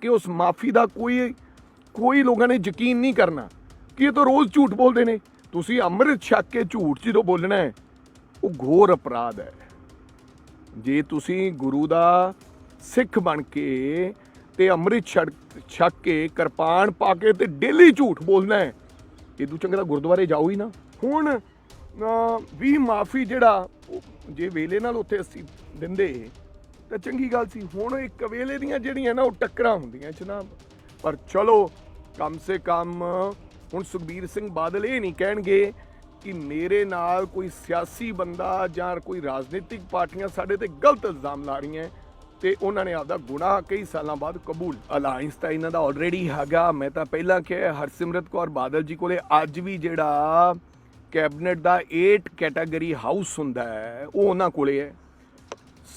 ਕਿ ਉਸ ਮਾਫੀ ਦਾ ਕੋਈ ਕੋਈ ਲੋਕਾਂ ਨੇ ਯਕੀਨ ਨਹੀਂ ਕਰਨਾ। ਕਿ ਇਹ ਤਾਂ ਰੋਜ਼ ਝੂਠ ਬੋਲਦੇ ਨੇ। ਤੁਸੀਂ ਅੰਮ੍ਰਿਤ ਛਕ ਕੇ ਝੂਠ ਜਦੋਂ ਬੋਲਣਾ ਹੈ, ਉਹ ਘੋਰ ਅਪਰਾਧ ਹੈ। ਜੇ ਤੁਸੀਂ ਗੁਰੂ ਦਾ ਸਿੱਖ ਬਣ ਕੇ ਤੇ ਅੰਮ੍ਰਿਤ ਛਕ ਛਕ ਕੇ ਕਿਰਪਾਨ ਪਾ ਕੇ ਤੇ ਡੇਲੀ ਝੂਠ ਬੋਲਣਾ ਹੈ ਇਦੋਂ ਚੰਗਾ ਤਾਂ ਗੁਰਦੁਆਰੇ ਜਾਓ ਹੀ ਨਾ। ਹੁਣ ਵੀ ਮਾਫੀ ਜਿਹੜਾ ਉਹ, ਜੇ ਵੇਲੇ ਨਾਲ ਉੱਥੇ ਅਸੀਂ ਦਿੰਦੇ ਤਾਂ ਚੰਗੀ ਗੱਲ ਸੀ। ਹੁਣ ਇੱਕ ਵੇਲੇ ਦੀਆਂ ਜਿਹੜੀਆਂ ਨਾ, ਉਹ ਟੱਕਰਾਂ ਹੁੰਦੀਆਂ ਜਨਾਬ ਪਰ ਚਲੋ, ਕਮ ਸੇ ਕਮ ਹੁਣ ਸੁਖਬੀਰ ਸਿੰਘ ਬਾਦਲ ਇਹ ਨਹੀਂ ਕਹਿਣਗੇ ਕਿ ਮੇਰੇ ਨਾਲ ਕੋਈ ਸਿਆਸੀ ਬੰਦਾ ਜਾਂ ਕੋਈ ਰਾਜਨੀਤਿਕ ਪਾਰਟੀਆਂ ਸਾਡੇ ਤੇ ਗਲਤ ਇਲਜ਼ਾਮ ਲਾ ਰਹੀਆਂ ਤੇ ਉਹਨਾਂ ਨੇ ਆਪਦਾ ਗੁਨਾਹ ਕਈ ਸਾਲਾਂ ਬਾਅਦ ਕਬੂਲ ਅਲਾਈਅੰਸ ਤਾਂ ਇਹਨਾਂ ਦਾ ਆਲਰੇਡੀ ਹੈਗਾ। ਮੈਂ ਤਾਂ ਪਹਿਲਾਂ ਕਿਹਾ ਹਰਸਿਮਰਤ ਕੌਰ ਬਾਦਲ ਜੀ ਕੋਲੇ ਅੱਜ ਵੀ ਜਿਹੜਾ ਕੈਬਨਿਟ ਦਾ 8 ਕੈਟਾਗਰੀ ਹਾਊਸ ਹੁੰਦਾ ਹੈ, ਉਹ ਉਹਨਾਂ ਕੋਲੇ ਹੈ।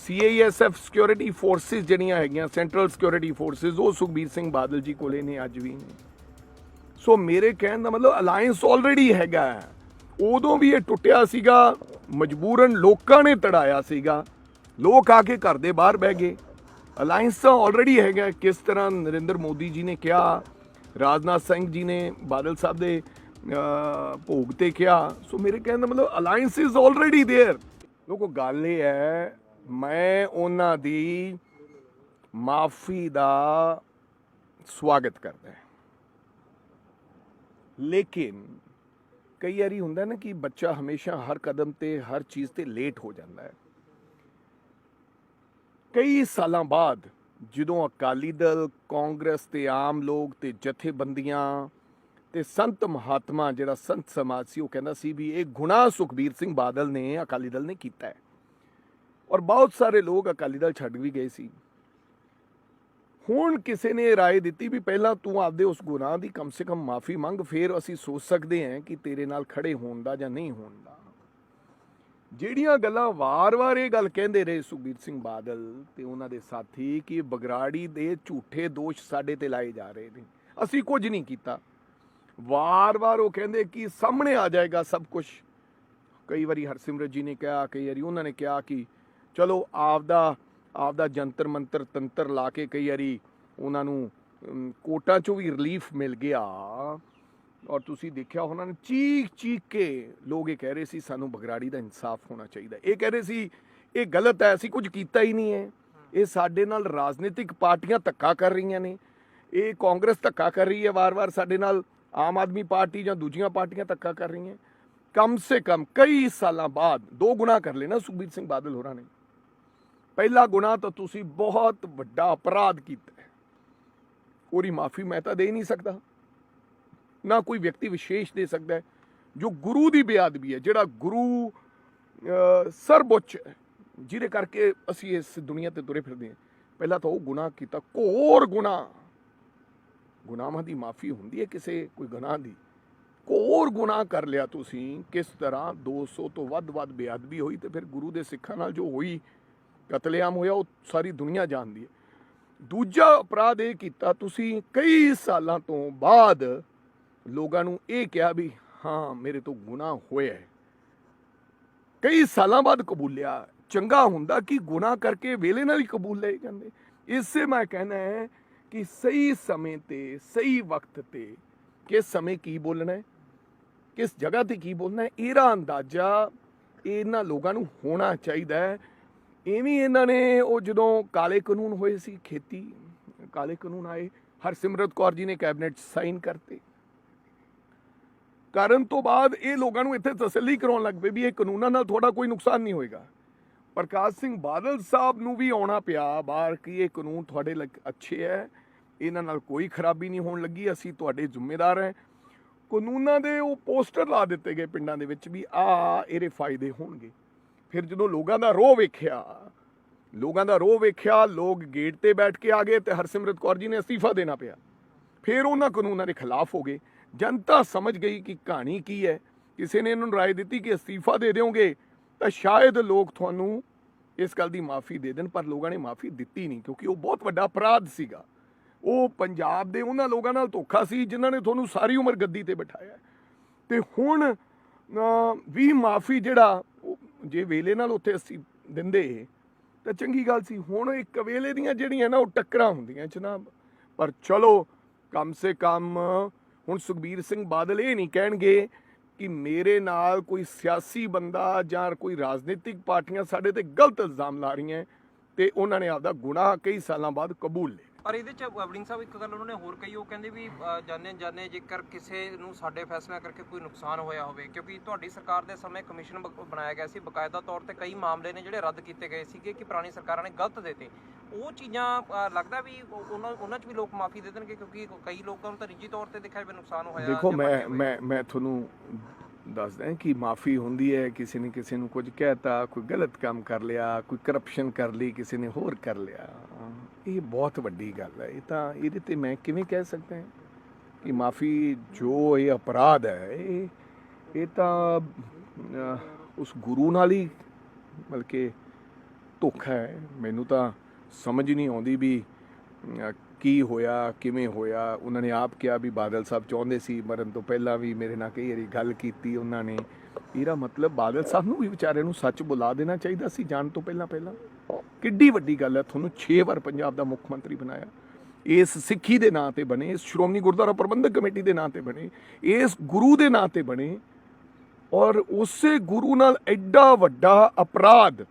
ਸੀਆਈਐਸਐਫ ਸਿਕਿਉਰਿਟੀ ਫੋਰਸਿਸ ਜਿਹੜੀਆਂ ਹੈਗੀਆਂ ਸੈਂਟਰਲ ਸਿਕਿਉਰਿਟੀ ਫੋਰਸਿਸ ਉਹ ਸੁਖਬੀਰ ਸਿੰਘ ਬਾਦਲ ਜੀ ਕੋਲੇ ਨੇ ਅੱਜ ਵੀ ਨੇ ਸੋ ਮੇਰੇ ਕਹਿਣ ਦਾ ਮਤਲਬ ਅਲਾਈਅੰਸ ਆਲਰੇਡੀ ਹੈਗਾ ਹੈ। ਉਦੋਂ ਵੀ ਇਹ ਟੁੱਟਿਆ ਸੀਗਾ ਮਜਬੂਰਨ ਲੋਕਾਂ ਨੇ ਤੜਾਇਆ ਸੀਗਾ ਲੋਕ ਆ ਕੇ ਘਰ ਦੇ ਬਾਹਰ ਬਹਿ ਗਏ ਅਲਾਈਅੰਸ ਤਾਂ ਆਲਰੇਡੀ ਹੈਗਾ ਕਿਸ ਤਰ੍ਹਾਂ ਨਰਿੰਦਰ ਮੋਦੀ ਜੀ ਨੇ ਕਿਹਾ ਰਾਜਨਾਥ ਸਿੰਘ ਜੀ ਨੇ ਬਾਦਲ ਸਾਹਿਬ ਦੇ ਅਹ, ਭੋਗ ਤੇ ਕਿਹਾ ਸੋ ਮੇਰੇ ਕਹਿਣ ਦਾ ਮਤਲਬ ਅਲਾਈਅੰਸ ਇਜ਼ ਆਲਰੇਡੀ देयर ਲੋਕੋ ਗੱਲ ਇਹ ਹੈ ਮੈਂ ਉਹਨਾਂ ਦੀ ਮਾਫੀ ਦਾ ਸਵਾਗਤ ਕਰਦਾ ਲੇਕਿਨ ਕਈ ਵਾਰੀ ਹੁੰਦਾ ਨਾ ਕਿ ਬੱਚਾ ਹਮੇਸ਼ਾ ਹਰ ਕਦਮ ਤੇ, ਹਰ ਚੀਜ਼ ਤੇ ਲੇਟ ਹੋ ਜਾਂਦਾ ਹੈ। ਕਈ ਸਾਲਾਂ ਬਾਅਦ ਜਦੋਂ ਅਕਾਲੀ ਦਲ, ਕਾਂਗਰਸ ਤੇ ਆਮ ਲੋਕ ਤੇ ਜਥੇਬੰਦੀਆਂ ਤੇ ਸੰਤ ਮਹਾਤਮਾ ਜਿਹੜਾ ਸੰਤ ਸਮਾਜ ਸੀ, ਉਹ ਕਹਿੰਦਾ ਸੀ ਵੀ ਇਹ ਗੁਨਾਹ ਸੁਖਬੀਰ ਸਿੰਘ ਬਾਦਲ ਨੇ, ਅਕਾਲੀ ਦਲ ਨੇ ਕੀਤਾ ਹੈ। ਔਰ ਬਹੁਤ ਸਾਰੇ ਲੋਕ ਅਕਾਲੀ ਦਲ ਛੱਡ ਵੀ ਗਏ ਸੀ ਹੁਣ ਕਿਸੇ ਨੇ رائے ਦਿੱਤੀ ਵੀ ਪਹਿਲਾਂ ਤੂੰ ਆਪਦੇ ਉਸ ਗੁਨਾਹ ਦੀ ਕਮ ਸੇ ਕਮ ਮਾਫੀ ਮੰਗ ਫਿਰ ਅਸੀਂ ਸੋਚ ਸਕਦੇ ਹਾਂ ਕਿ ਤੇਰੇ ਨਾਲ ਖੜੇ ਹੋਣ ਦਾ ਜਾਂ ਨਹੀਂ ਹੋਣ ਦਾ ਜਿਹੜੀਆਂ ਗੱਲਾਂ ਵਾਰ-ਵਾਰ ਇਹ ਗੱਲ ਕਹਿੰਦੇ ਰਹੇ ਸੁਖਬੀਰ ਸਿੰਘ ਬਾਦਲ ਤੇ ਉਹਨਾਂ ਦੇ ਸਾਥੀ ਕਿ ਬਗਰਾੜੀ ਦੇ ਝੂਠੇ ਦੋਸ਼ ਸਾਡੇ ਤੇ ਲਾਏ ਜਾ ਰਹੇ ਨੇ ਅਸੀਂ ਕੁਝ ਨਹੀਂ ਕੀਤਾ ਵਾਰ-ਵਾਰ ਉਹ ਕਹਿੰਦੇ ਕਿ ਸਾਹਮਣੇ ਆ ਜਾਏਗਾ ਸਭ ਕੁਝ ਕਈ ਵਾਰੀ ਹਰਸਿਮਰਤ ਜੀ ਨੇ ਕਿਹਾ ਕਈ ਵਾਰੀ ਉਹਨਾਂ ਨੇ ਕਿਹਾ ਕਿ ਚਲੋ ਆਪਦਾ ਆਪਦਾ ਜੰਤਰ ਮੰਤਰ ਤੰਤਰ ਲਾ ਕੇ ਕਈ ਵਾਰੀ ਉਹਨਾਂ ਨੂੰ ਕੋਟਾਂ ਚੋਂ ਵੀ ਰਿਲੀਫ ਮਿਲ ਗਿਆ। ਔਰ ਤੁਸੀਂ ਦੇਖਿਆ ਉਹਨਾਂ ਨੇ ਚੀਖ ਚੀਖ ਕੇ ਲੋਕ ਇਹ ਕਹਿ ਰਹੇ ਸੀ, ਸਾਨੂੰ ਬਗਰਾੜੀ ਦਾ ਇਨਸਾਫ ਹੋਣਾ ਚਾਹੀਦਾ ਇਹ ਕਹਿ ਰਹੇ ਸੀ, ਇਹ ਗਲਤ ਹੈ, ਅਸੀਂ ਕੁਝ ਕੀਤਾ ਹੀ ਨਹੀਂ ਹੈ। ਇਹ ਸਾਡੇ ਨਾਲ ਰਾਜਨੀਤਿਕ ਪਾਰਟੀਆਂ ਧੱਕਾ ਕਰ ਰਹੀਆਂ ਨੇ। ਇਹ ਕਾਂਗਰਸ ਧੱਕਾ ਕਰ ਰਹੀ ਹੈ, ਵਾਰ-ਵਾਰ ਸਾਡੇ ਨਾਲ ਆਮ ਆਦਮੀ ਪਾਰਟੀ ਜਾਂ ਦੂਜੀਆਂ ਪਾਰਟੀਆਂ ਧੱਕਾ ਕਰ ਰਹੀਆਂ। ਕਮ ਸੇ ਕਮ ਕਈ ਸਾਲਾਂ ਬਾਅਦ, ਦੋ ਗੁਣਾ ਕਰ ਲੈਣਾ ਸੁਖਬੀਰ ਸਿੰਘ ਬਾਦਲ ਹੋਰਾਂ ਨੇ। ਪਹਿਲਾ ਗੁਨਾਹ ਤਾਂ ਤੁਸੀਂ ਬਹੁਤ ਵੱਡਾ ਅਪਰਾਧ ਕੀਤਾ ਹੈ। ਉਹਦੀ ਮਾਫੀ ਮੈਂ ਤਾਂ ਦੇ ਨਹੀਂ ਸਕਦਾ। ਨਾ ਕੋਈ ਵਿਅਕਤੀ ਵਿਸ਼ੇਸ਼ ਦੇ ਸਕਦਾ ਹੈ, ਜੋ ਗੁਰੂ ਦੀ ਬੇਅਦਬੀ ਹੈ, ਜਿਹੜਾ ਗੁਰੂ ਸਰਬੋਚ ਹੈ, ਜਿਹਦੇ ਕਰਕੇ ਅਸੀਂ ਇਸ ਦੁਨੀਆ ਤੇ ਤੁਰੇ ਫਿਰਦੇ ਹਾਂ। ਪਹਿਲਾਂ ਤਾਂ ਉਹ ਗੁਨਾਹ ਕੀਤਾ, ਘੋਰ ਗੁਨਾਹ। ਗੁਨਾਹਾਂ ਦੀ ਮਾਫੀ ਹੁੰਦੀ ਹੈ ਕਿਸੇ ਕੋਈ ਗੁਨਾਹ ਦੀ। ਘੋਰ ਗੁਨਾਹ ਕਰ ਲਿਆ ਤੁਸੀਂ, ਕਿਸ ਤਰ੍ਹਾਂ 200 ਤੋਂ ਵੱਧ ਵੱਧ ਬੇਅਦਬੀ ਹੋਈ ਤੇ ਫਿਰ ਗੁਰੂ ਦੇ ਸਿੱਖਾਂ ਨਾਲ ਜੋ ਹੋਈ ਕਤਲੇਆਮ ਹੋਇਆ, ਉਹ ਸਾਰੀ ਦੁਨੀਆ ਜਾਣਦੀ ਹੈ। ਦੂਜਾ ਅਪਰਾਧ ਇਹ ਕੀਤਾ, ਤੁਸੀਂ ਕਈ ਸਾਲਾਂ ਤੋਂ ਬਾਅਦ ਲੋਕਾਂ ਨੂੰ ਇਹ ਕਿਹਾ ਵੀ, ਹਾਂ, ਮੇਰੇ ਤੋਂ ਗੁਨਾਹ ਹੋਇਆ ਹੈ। ਕਈ ਸਾਲਾਂ ਬਾਅਦ ਕਬੂਲਿਆ, ਚੰਗਾ ਹੁੰਦਾ ਕਿ ਗੁਨਾਹ ਕਰਕੇ ਵੇਲੇ ਨਾਲ ਹੀ ਕਬੂਲ ਲਏ ਜਾਂਦੇ। ਇਸੇ ਮੈਂ ਕਹਿਣਾ ਹੈ ਕਿ ਸਹੀ ਸਮੇਂ ਤੇ, ਸਹੀ ਵਕਤ ਤੇ ਕਿਸ ਸਮੇਂ ਕੀ ਬੋਲਣਾ ਹੈ, ਕਿਸ ਜਗ੍ਹਾ ਤੇ ਕੀ ਬੋਲਣਾ ਹੈ, ਇਹਦਾ ਅੰਦਾਜ਼ਾ ਇਹਨਾਂ ਲੋਕਾਂ ਨੂੰ ਹੋਣਾ ਚਾਹੀਦਾ ਹੈ। ਇਵੇਂ ਇਹਨਾਂ ਨੇ ਉਹ ਜਦੋਂ ਕਾਲੇ ਕਾਨੂੰਨ ਹੋਏ ਸੀ, ਖੇਤੀ, ਕਾਲੇ ਕਾਨੂੰਨ ਆਏ, ਹਰਸਿਮਰਤ ਕੌਰ ਜੀ ਨੇ ਕੈਬਨਿਟ ਸਾਈਨ ਕਰਤੇ। ਕਰਨ ਤੋਂ ਬਾਅਦ ਇਹ ਲੋਕਾਂ ਨੂੰ ਇੱਥੇ ਤਸੱਲੀ ਕਰਾਉਣ ਲੱਗ ਪਏ ਵੀ ਇਹ ਕਾਨੂੰਨਾਂ ਨਾਲ ਤੁਹਾਡਾ ਕੋਈ ਨੁਕਸਾਨ ਨਹੀਂ ਹੋਏਗਾ। ਪ੍ਰਕਾਸ਼ ਸਿੰਘ ਬਾਦਲ ਸਾਹਿਬ ਨੂੰ ਵੀ ਆਉਣਾ ਪਿਆ, ਬਾਹਰ ਕਿ ਇਹ ਕਾਨੂੰਨ ਤੁਹਾਡੇ ਲਈ ਅੱਛੇ ਹੈ ਇਹਨਾਂ ਨਾਲ ਕੋਈ ਖਰਾਬੀ ਨਹੀਂ ਹੋਣ ਲੱਗੀ, ਅਸੀਂ ਤੁਹਾਡੇ ਜ਼ਿੰਮੇਦਾਰ ਹਾਂ ਕਾਨੂੰਨਾਂ ਦੇ ਉਹ ਪੋਸਟਰ ਲਾ ਦਿੱਤੇ ਗਏ ਪਿੰਡਾਂ ਦੇ ਵਿੱਚ ਵੀ ਆ, ਇਹਦੇ ਫਾਇਦੇ ਹੋਣਗੇ। ਫਿਰ ਜਦੋਂ ਲੋਕਾਂ ਦਾ ਰੋਹ ਵੇਖਿਆ, ਲੋਕਾਂ ਦਾ ਰੋਹ ਵੇਖਿਆ, ਲੋਕ ਗੇਟ ਤੇ ਬੈਠ ਕੇ ਆ ਗਏ ਤੇ ਹਰਸਿਮਰਤ ਕੌਰ ਜੀ ਨੇ ਅਸਤੀਫਾ ਦੇਣਾ ਪਿਆ। ਫਿਰ ਉਹਨਾਂ ਕਾਨੂੰਨਾਂ ਦੇ ਖਿਲਾਫ ਹੋ ਗਏ। ਜਨਤਾ ਸਮਝ ਗਈ ਕਿ ਕਹਾਣੀ ਕੀ ਹੈ। ਕਿਸੇ ਨੇ ਇਹਨਾਂ ਨੂੰ ਰਾਏ ਦਿੱਤੀ ਕਿ ਅਸਤੀਫਾ ਦੇ ਦਿਓਗੇ, ਤਾਂ ਸ਼ਾਇਦ ਲੋਕ ਤੁਹਾਨੂੰ ਇਸ ਗੱਲ ਦੀ ਮਾਫੀ ਦੇ ਦੇਣ, ਪਰ ਲੋਕਾਂ ਨੇ ਮਾਫੀ ਦਿੱਤੀ ਨਹੀਂ, ਕਿਉਂਕਿ ਉਹ ਬਹੁਤ ਵੱਡਾ ਅਪਰਾਧ ਸੀਗਾ। ਉਹ ਪੰਜਾਬ ਦੇ ਉਹਨਾਂ ਲੋਕਾਂ ਨਾਲ ਧੋਖਾ ਸੀ, ਜਿਨ੍ਹਾਂ ਨੇ ਤੁਹਾਨੂੰ ਸਾਰੀ ਉਮਰ ਗੱਦੀ ਤੇ ਬਿਠਾਇਆ। ਹੈ। ਤੇ ਹੁਣ ਵੀ ਮਾਫੀ ਜਿਹੜਾ ਜੇ ਵੇਲੇ ਨਾਲ ਉੱਥੇ ਅਸੀਂ ਦਿੰਦੇ, ਤਾਂ ਚੰਗੀ ਗੱਲ ਸੀ। ਹੁਣ ਇੱਕ ਵੇਲੇ ਦੀਆਂ ਜਿਹੜੀਆਂ ਨਾ, ਉਹ ਟੱਕਰਾਂ ਹੁੰਦੀਆਂ ਜਨਾਬ ਪਰ ਚਲੋ, ਕਮ ਸੇ ਕਮ ਹੁਣ ਸੁਖਬੀਰ ਸਿੰਘ ਬਾਦਲ ਇਹ ਨਹੀਂ ਕਹਿਣਗੇ ਕਿ ਮੇਰੇ ਨਾਲ ਕੋਈ ਸਿਆਸੀ ਬੰਦਾ ਜਾਂ ਕੋਈ ਰਾਜਨੀਤਿਕ ਪਾਰਟੀਆਂ ਸਾਡੇ ਤੇ ਗਲਤ ਇਲਜ਼ਾਮ ਲਾ ਰਹੀਆਂ ਤੇ ਉਹਨਾਂ ਨੇ ਆਪਦਾ ਗੁਨਾਹ ਕਈ ਸਾਲਾਂ ਬਾਅਦ ਕਬੂਲ ਲਿਆ। ਪਰ ਇਹਦੇ ਚ ਵੜਿੰਗ ਸਾਹਿਬ ਇੱਕ ਗੱਲ ਉਹਨਾਂ ਨੇ ਹੋਰ ਕਹੀ ਉਹ ਕਹਿੰਦੇ ਵੀ ਜਾਣੇ ਜਾਣੇ ਜੇਕਰ ਕਿਸੇ ਨੂੰ ਸਾਡੇ ਫੈਸਲਿਆਂ ਕਰਕੇ ਕੋਈ ਨੁਕਸਾਨ ਹੋਇਆ ਹੋਵੇ ਕਿਉਂਕਿ ਤੁਹਾਡੀ ਸਰਕਾਰ ਦੇ ਸਮੇਂ ਕਮਿਸ਼ਨ ਬਣਾਇਆ ਗਿਆ ਸੀ ਬਕਾਇਦਾ ਤੌਰ ਤੇ ਕਈ ਮਾਮਲੇ ਨੇ ਜਿਹੜੇ ਰੱਦ ਕੀਤੇ ਗਏ ਸੀਗੇ ਕਿ ਪੁਰਾਣੀ ਸਰਕਾਰਾਂ ਨੇ ਗਲਤ ਦਿੱਤੇ ਉਹ ਚੀਜ਼ਾਂ ਲੱਗਦਾ ਵੀ ਉਹ- ਉਹਨਾਂ ਉਹਨਾਂ 'ਚ ਵੀ ਲੋਕ ਮਾਫੀ ਦੇ ਦੇਣਗੇ ਕਿਉਂਕਿ ਕਈ ਲੋਕਾਂ ਨੂੰ ਤਾਂ ਨਿੱਜੀ ਤੌਰ ਤੇ ਦੇਖਿਆ ਵੀ ਨੁਕਸਾਨ ਹੋਇਆ ਦੇਖੋ ਮੈਂ। ਮੈਂ ਮੈਂ ਤੁਹਾਨੂੰ ਦੱਸਦਾ ਕਿ ਮਾਫੀ ਹੁੰਦੀ ਹੈ ਕਿਸੇ ਨੇ ਕਿਸੇ ਨੂੰ ਕੁਝ ਕਹਿਤਾ ਕੋਈ ਗਲਤ ਕੰਮ ਕਰ ਲਿਆ ਕੋਈ ਕਰਪਸ਼ਨ ਕਰ ਲਈ ਕਿਸੇ ਨੇ ਹੋਰ ਕਰ ਲਿਆ ਇਹ ਬਹੁਤ ਵੱਡੀ ਗੱਲ ਹੈ। ਇਹ ਤਾਂ ਇਹਦੇ ਤੇ ਮੈਂ ਕਿਵੇਂ ਕਹਿ ਸਕਦਾ ਹਾਂ ਕਿ ਮਾਫੀ ਜੋ ਇਹ ਅਪਰਾਧ ਹੈ, ਇਹ ਇਹ ਤਾਂ ਉਸ ਗੁਰੂ ਨਾਲ ਹੀ ਬਲਕਿ ਧੋਖਾ ਹੈ। ਮੈਨੂੰ ਤਾਂ ਸਮਝ ਨਹੀਂ ਆਉਂਦੀ ਵੀ ਕੀ ਹੋਇਆ, ਕਿਵੇਂ ਹੋਇਆ। ਉਹਨਾਂ ਨੇ ਆਪ ਕਿਹਾ ਵੀ ਬਾਦਲ ਸਾਹਿਬ ਚਾਹੁੰਦੇ ਸੀ ਮਰਨ ਤੋਂ ਪਹਿਲਾਂ ਵੀ ਮੇਰੇ ਨਾਲ ਕਈ ਵਾਰੀ ਗੱਲ ਕੀਤੀ ਉਹਨਾਂ ਨੇ। ਇਹਦਾ ਮਤਲਬ ਬਾਦਲ ਸਾਹਿਬ ਨੂੰ ਵੀ ਵਿਚਾਰੇ ਨੂੰ ਸੱਚ ਬੁਲਾ ਦੇਣਾ ਚਾਹੀਦਾ ਸੀ, ਜਾਣ ਤੋਂ ਪਹਿਲਾਂ ਪਹਿਲਾਂ ਕਿੱਡੀ ਵੱਡੀ ਗੱਲ ਹੈ, ਤੁਹਾਨੂੰ 6 ਵਾਰ ਪੰਜਾਬ ਦਾ ਮੁੱਖ ਮੰਤਰੀ ਬਣਾਇਆ। ਇਸ ਸਿੱਖੀ ਦੇ ਨਾਂ ਤੇ ਬਣੇ, ਇਸ ਸ਼੍ਰੋਮਣੀ ਗੁਰਦੁਆਰਾ ਪ੍ਰਬੰਧਕ ਕਮੇਟੀ ਦੇ ਨਾਂ ਤੇ ਬਣੇ, ਇਸ ਗੁਰੂ ਦੇ ਨਾਂ ਤੇ ਬਣੇ ਔਰ ਉਸੇ ਗੁਰੂ ਨਾਲ ਐਡਾ ਵੱਡਾ ਅਪਰਾਧ,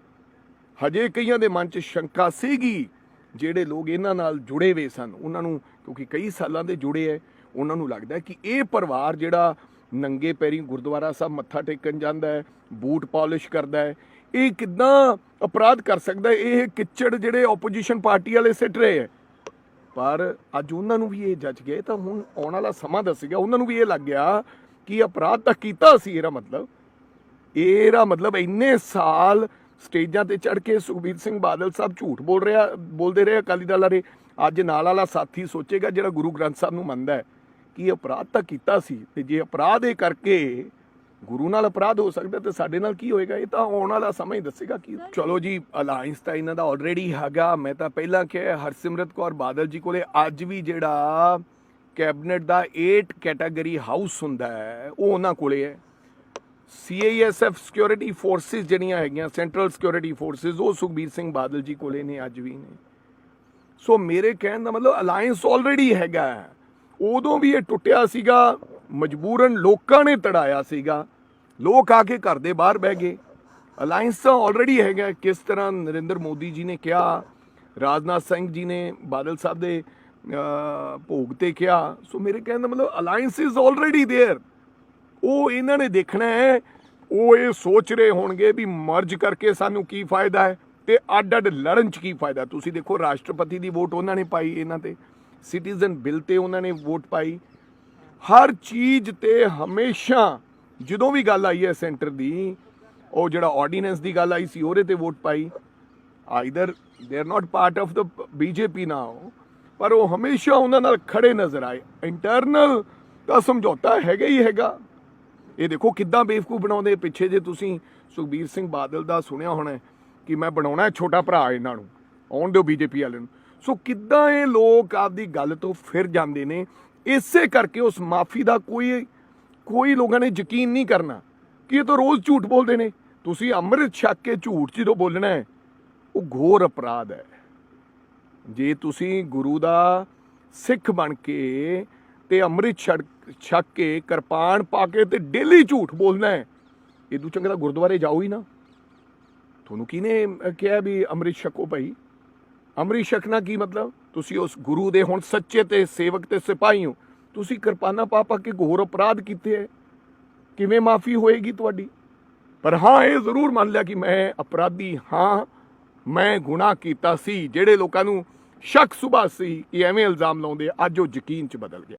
ਹਜੇ ਕਈਆਂ ਦੇ ਮਨ 'ਚ ਸ਼ੰਕਾ ਸੀਗੀ, ਜਿਹੜੇ ਲੋਕ ਇਹਨਾਂ ਨਾਲ ਜੁੜੇ ਹੋਏ ਸਨ। ਉਹਨਾਂ ਨੂੰ, ਕਿਉਂਕਿ ਕਈ ਸਾਲਾਂ ਦੇ ਜੁੜੇ ਐ, ਉਹਨਾਂ ਨੂੰ ਲੱਗਦਾ ਕਿ ਇਹ ਪਰਿਵਾਰ ਜਿਹੜਾ ਨੰਗੇ ਪੈਰੀ ਗੁਰਦੁਆਰਾ ਸਾਹਿਬ ਮੱਥਾ ਟੇਕਣ ਜਾਂਦਾ ਹੈ ਬੂਟ ਪਾਲਿਸ਼ ਕਰਦਾ ਹੈ ਇਹ ਕਿਦਾਂ ਅਪਰਾਧ ਕਰ ਸਕਦਾ ਇਹ ਕਿਚੜ ਜਿਹੜੇ ਆਪੋਜੀਸ਼ਨ ਪਾਰਟੀ ਵਾਲੇ ਸਿੱਟ ਰਹੇ ਹੈ। ਪਰ ਅੱਜ ਉਹਨਾਂ ਨੂੰ ਵੀ ਇਹ ਜੱਜ ਗਏ, ਤਾਂ ਹੁਣ ਆਉਣ ਵਾਲਾ ਸਮਾਂ ਦੱਸੇਗਾ ਉਹਨਾਂ ਨੂੰ ਵੀ ਇਹ ਲੱਗ ਗਿਆ ਕਿ ਅਪਰਾਧ ਤਾਂ ਕੀਤਾ ਸੀ, ਇਹਦਾ ਮਤਲਬ। ਇਹਦਾ ਮਤਲਬ ਇੰਨੇ ਸਾਲ ਸਟੇਜਾਂ ਤੇ ਚੜ ਕੇ ਸੁਖਬੀਰ ਸਿੰਘ ਬਾਦਲ ਸਾਹਿਬ ਝੂਠ ਬੋਲ ਰਿਹਾ, ਬੋਲਦੇ ਰਹੇ ਅਕਾਲੀ ਦਲ ਵਾਲੇ। ਅੱਜ ਨਾਲ ਵਾਲਾ ਸਾਥੀ ਸੋਚੇਗਾ, ਜਿਹੜਾ ਗੁਰੂ ਗ੍ਰੰਥ ਸਾਹਿਬ ਨੂੰ ਮੰਨਦਾ ਹੈ, ਕਿ ਅਪਰਾਧ ਤਾਂ ਕੀਤਾ ਸੀ। ਤੇ ਜੇ ਅਪਰਾਧ ਇਹ ਕਰਕੇ ਗੁਰੂ ਨਾਲ ਅਪਰਾਧ ਹੋ ਸਕਦਾ ਤੇ ਸਾਡੇ ਨਾਲ ਕੀ ਹੋਏਗਾ? ਇਹ ਤਾਂ ਆਉਣ ਵਾਲਾ ਸਮਾਂ ਹੀ ਦੱਸੇਗਾ ਕੀ ਚਲੋ ਜੀ ਅਲਾਈਅੰਸ ਤਾਂ ਇਹਨਾਂ ਦਾ ਆਲਰੇਡੀ ਹੈਗਾ। ਮੈਂ ਤਾਂ ਪਹਿਲਾਂ ਕਿਹਾ ਹਰਸਿਮਰਤ ਕੌਰ ਬਾਦਲ ਜੀ ਕੋਲੇ ਅੱਜ ਵੀ ਜਿਹੜਾ ਕੈਬਨਿਟ ਦਾ 8 ਕੈਟਾਗਰੀ ਹਾਊਸ ਹੁੰਦਾ ਹੈ ਉਹ ਉਹਨਾਂ ਕੋਲੇ ਹੈ। ਸੀਆਈਐਸਐਫ ਸਿਕਿਉਰਿਟੀ ਫੋਰਸਿਸ ਜਿਹੜੀਆਂ ਹੈਗੀਆਂ ਸੈਂਟਰਲ ਸਿਕਿਉਰਿਟੀ ਫੋਰਸਿਸ ਉਹ ਸੁਖਬੀਰ ਸਿੰਘ ਬਾਦਲ ਜੀ ਕੋਲੇ ਨੇ ਅੱਜ ਵੀ ਨੇ। ਸੋ ਮੇਰੇ ਕਹਿਣ ਦਾ ਮਤਲਬ ਅਲਾਈਅੰਸ ਆਲਰੇਡੀ ਹੈਗਾ। ਉਦੋਂ ਵੀ ਇਹ ਟੁੱਟਿਆ ਸੀਗਾ। ਮਜਬੂਰਨ ਲੋਕਾਂ ਨੇ ਤੜਾਇਆ ਸੀਗਾ ਲੋਕ ਆ ਕੇ ਘਰ ਦੇ ਬਾਹਰ ਬਹਿ ਗਏ ਅਲਾਈਅੰਸ ਤਾਂ ਆਲਰੇਡੀ ਹੈਗਾ ਹੈ। ਕਿਸ ਤਰ੍ਹਾਂ ਨਰਿੰਦਰ ਮੋਦੀ ਜੀ ਨੇ ਕਿਹਾ ਰਾਜਨਾਥ ਸਿੰਘ ਜੀ ਨੇ ਬਾਦਲ ਸਾਹਿਬ ਦੇ ਅਹ, ਭੋਗ ਤੇ ਕਿਹਾ ਸੋ ਮੇਰੇ ਕਹਿਣ ਦਾ ਮਤਲਬ ਅਲਾਈਅੰਸ ਇਜ਼ ਆਲਰੇਡੀ देयर ਉਹ ਇਹਨਾਂ ਨੇ ਦੇਖਣਾ ਹੈ ਉਹ ਇਹ ਸੋਚ ਰਹੇ ਹੋਣਗੇ ਵੀ ਮਰਜ ਕਰਕੇ ਸਾਨੂੰ ਕੀ ਫਾਇਦਾ ਹੈ ਤੇ ਅੱਡ ਅੱਡ ਲੜਨ ਚ ਕੀ ਫਾਇਦਾ ਤੁਸੀਂ ਦੇਖੋ ਰਾਸ਼ਟਰਪਤੀ ਦੀ ਵੋਟ ਉਹਨਾਂ ਨੇ ਪਾਈ ਇਹਨਾਂ ਤੇ ਸਿਟੀਜ਼ਨ ਬਿੱਲ ਤੇ ਉਹਨਾਂ ਨੇ ਵੋਟ ਪਾਈ ਹਰ ਚੀਜ਼ ਤੇ ਹਮੇਸ਼ਾ ਜਦੋਂ ਵੀ ਗੱਲ ਆਈ ਹੈ ਸੈਂਟਰ ਦੀ, ਉਹ ਜਿਹੜਾ ਆਰਡੀਨੈਂਸ ਦੀ ਗੱਲ ਆਈ ਸੀ, ਉਹਦੇ ਤੇ vote Bhai. Either they are not part of the BJP now ਪਰ ਉਹ ਹਮੇਸ਼ਾ ਉਹਨਾਂ ਨਾਲ ਖੜੇ ਨਜ਼ਰ ਆਏ। ਇੰਟਰਨਲ ਤਾਂ ਸਮਝੌਤਾ ਹੈਗਾ ਹੀ ਹੈਗਾ। ਇਹ ਦੇਖੋ ਕਿੱਦਾਂ ਬੇਵਕੂਫ ਬਣਾਉਂਦੇ ਪਿੱਛੇ ਜੇ ਤੁਸੀਂ ਸੁਖਬੀਰ ਸਿੰਘ ਬਾਦਲ ਦਾ ਸੁਣਿਆ ਹੋਣਾ ਕਿ ਮੈਂ ਬਣਾਉਣਾ ਛੋਟਾ ਭਰਾ ਇਹਨਾਂ ਨੂੰ, ਆਉਣ ਦਿਓ ਬੀਜੇਪੀ ਵਾਲਿਆਂ ਨੂੰ। ਸੋ ਕਿੱਦਾਂ ਇਹ ਲੋਕ ਆਪਦੀ ਗੱਲ ਤੋਂ ਫਿਰ ਜਾਂਦੇ ਨੇ ਇਸੇ ਕਰਕੇ ਉਸ ਮਾਫੀ ਦਾ ਕੋਈ ਕੋਈ ਲੋਕਾਂ ਨੇ ਯਕੀਨ ਨਹੀਂ ਕਰਨਾ ਕਿ ਇਹ ਤਾਂ ਰੋਜ਼ ਝੂਠ ਬੋਲਦੇ ਨੇ। ਤੁਸੀਂ ਅੰਮ੍ਰਿਤ ਛਕ ਕੇ ਝੂਠ ਜਦੋਂ ਬੋਲਣਾ ਹੈ, ਉਹ ਘੋਰ ਅਪਰਾਧ ਹੈ। ਜੇ ਤੁਸੀਂ ਗੁਰੂ ਦਾ ਸਿੱਖ ਬਣ ਕੇ ਤੇ ਅੰਮ੍ਰਿਤ ਛਕ ਛਕ ਕੇ ਕਿਰਪਾਨ ਪਾ ਕੇ ਤੇ ਡੇਲੀ ਝੂਠ ਬੋਲਣਾ ਹੈ ਇਦੋਂ ਚੰਗਾ ਤਾਂ ਗੁਰਦੁਆਰੇ ਜਾਓ ਹੀ ਨਾ। ਤੁਹਾਨੂੰ ਕਿਹਨੇ ਕਿਹਾ ਵੀ ਅੰਮ੍ਰਿਤ ਛਕੋ ਭਾਈ? ਅੰਮ੍ਰਿਤ ਛਕਣਾ ਕੀ ਮਤਲਬ? ਤੁਸੀਂ ਉਸ ਗੁਰੂ ਦੇ ਹੁਣ ਸੱਚੇ ਤੇ ਸੇਵਕ ਤੇ ਸਿਪਾਹੀ ਹੋ। ਤੁਸੀਂ ਕਿਰਪਾਨਾ ਪਾ ਕੇ ਘੋਰ ਅਪਰਾਧ ਕੀਤੇ ਹੈ ਕਿਵੇਂ ਮਾਫੀ ਹੋਏਗੀ ਤੁਹਾਡੀ? ਪਰ ਹਾਂ, ਇਹ ਜ਼ਰੂਰ ਮੰਨ ਲਿਆ ਕਿ ਮੈਂ ਅਪਰਾਧੀ ਹਾਂ। ਮੈਂ ਗੁਨਾਹ ਕੀਤਾ ਸੀ। ਜਿਹੜੇ ਲੋਕਾਂ ਨੂੰ ਸ਼ੱਕ ਸੁਭਾ ਸੀ, ਇਹ ਐਵੇਂ ਇਲਜ਼ਾਮ ਲਾਉਂਦੇ ਅੱਜ ਉਹ ਯਕੀਨ ਚ ਬਦਲ ਗਿਆ।